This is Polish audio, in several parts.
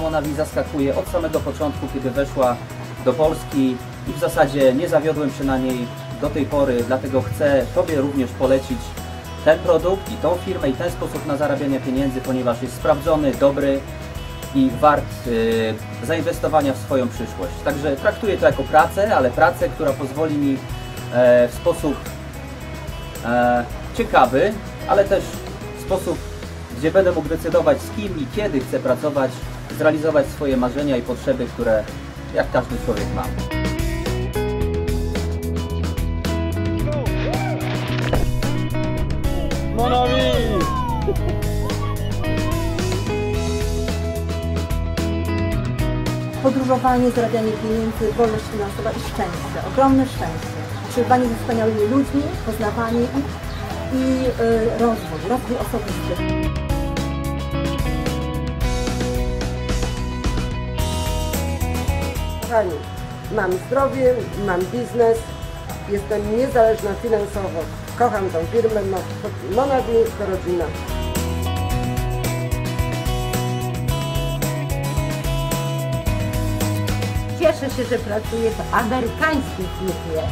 Monavi zaskakuje od samego początku, kiedy weszła do Polski i w zasadzie nie zawiodłem się na niej do tej pory, dlatego chcę Tobie również polecić ten produkt i tą firmę i ten sposób na zarabianie pieniędzy, ponieważ jest sprawdzony, dobry i wart y, zainwestowania w swoją przyszłość. Także traktuję to jako pracę, ale pracę, która pozwoli mi e, w sposób e, ciekawy, ale też w sposób, gdzie będę mógł decydować z kim i kiedy chcę pracować, zrealizować swoje marzenia i potrzeby, które jak każdy człowiek ma. Monavi! podróżowanie, zarabianie pieniędzy, wolność finansowa i szczęście, ogromne szczęście. Przebywanie ze wspaniałymi ludźmi, poznawanie ich i y, rozwój, rozwój osobisty. Kochani, mam zdrowie, mam biznes, jestem niezależna finansowo. Kocham tą firmę, Mo- Monavi to rodzina. Cieszę się, że pracuję w amerykańskiej firmie.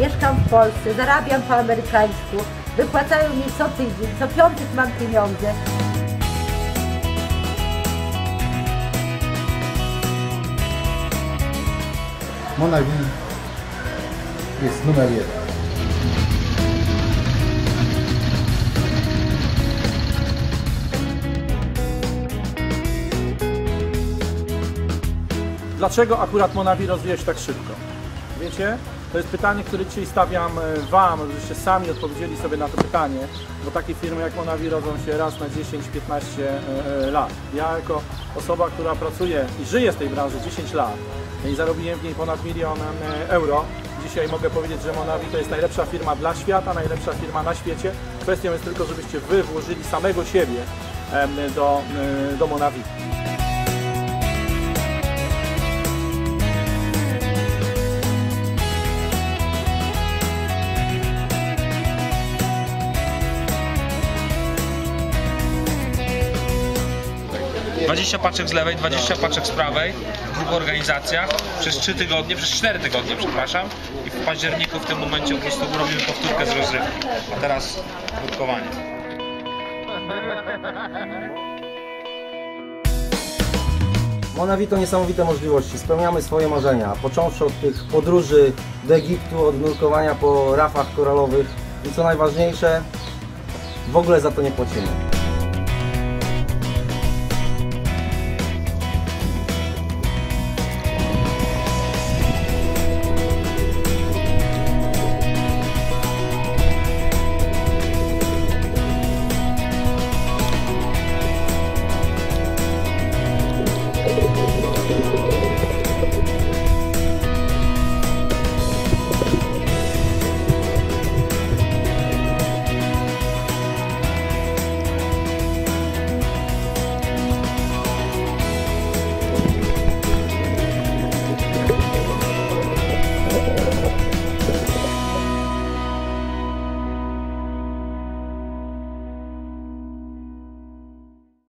Mieszkam w Polsce, zarabiam po amerykańsku, wypłacają mi co tydzień, co piątek mam pieniądze. Monavi jest numer jeden. Dlaczego akurat Monavi rozwija się tak szybko? Wiecie? To jest pytanie, które dzisiaj stawiam e, Wam, żebyście sami odpowiedzieli sobie na to pytanie, bo takie firmy jak Monavi rodzą się raz na 10-15 e, lat. Ja jako osoba, która pracuje i żyje z tej branży 10 lat i zarobiłem w niej ponad milion e, euro, dzisiaj mogę powiedzieć, że Monavi to jest najlepsza firma dla świata, najlepsza firma na świecie. Kwestią jest tylko, żebyście Wy włożyli samego siebie do, e, do Monavi. 20 paczek z lewej, 20 paczek z prawej w dwóch organizacjach przez 3 tygodnie, przez 4 tygodnie, przepraszam. I w październiku w tym momencie po prostu robimy powtórkę z rozrywki. A teraz krótkowanie. Monavi to niesamowite możliwości. Spełniamy swoje marzenia, począwszy od tych podróży do Egiptu, od nurkowania po rafach koralowych i co najważniejsze, w ogóle za to nie płacimy.